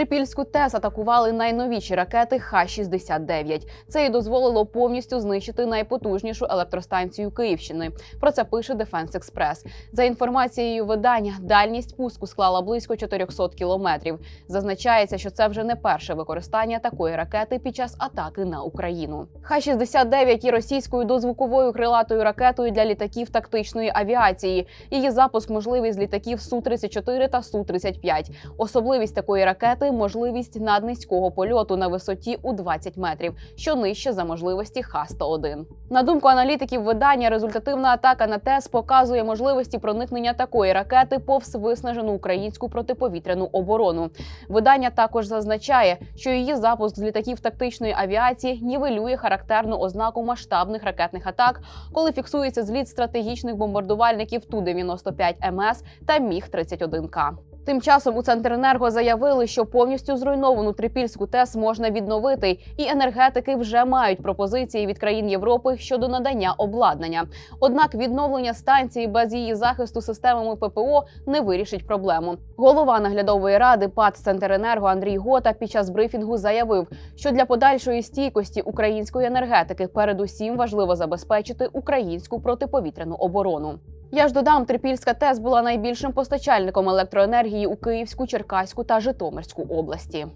Трипільську ТЕС атакували найновіші ракети Х-69. Це і дозволило повністю знищити найпотужнішу електростанцію Київщини. Про це пише Дефенс Експрес. За інформацією видання, дальність пуску склала близько 400 кілометрів. Зазначається, що це вже не перше використання такої ракети під час атаки на Україну. Х-69 є російською дозвуковою крилатою ракетою для літаків тактичної авіації. Її запуск можливий з літаків су 34 та су 35 Особливість такої ракети можливість наднизького польоту на висоті у 20 метрів, що нижче за можливості Х-101. На думку аналітиків видання, результативна атака на ТЕС показує можливості проникнення такої ракети повз виснажену українську протиповітряну оборону. Видання також зазначає, що її запуск з літаків тактичної авіації нівелює характерну ознаку масштабних ракетних атак, коли фіксується зліт стратегічних бомбардувальників Ту-95 МС та Міг-31К. Тим часом у Центренерго заявили, що повністю зруйновану трипільську ТЕС можна відновити, і енергетики вже мають пропозиції від країн Європи щодо надання обладнання. Однак відновлення станції без її захисту системами ППО не вирішить проблему. Голова наглядової ради ПАД Центренерго Андрій Гота під час брифінгу заявив, що для подальшої стійкості української енергетики передусім важливо забезпечити українську протиповітряну оборону. Я ж додам, Трипільська ТЕС була найбільшим постачальником електроенергії у Київську, Черкаську та Житомирську області.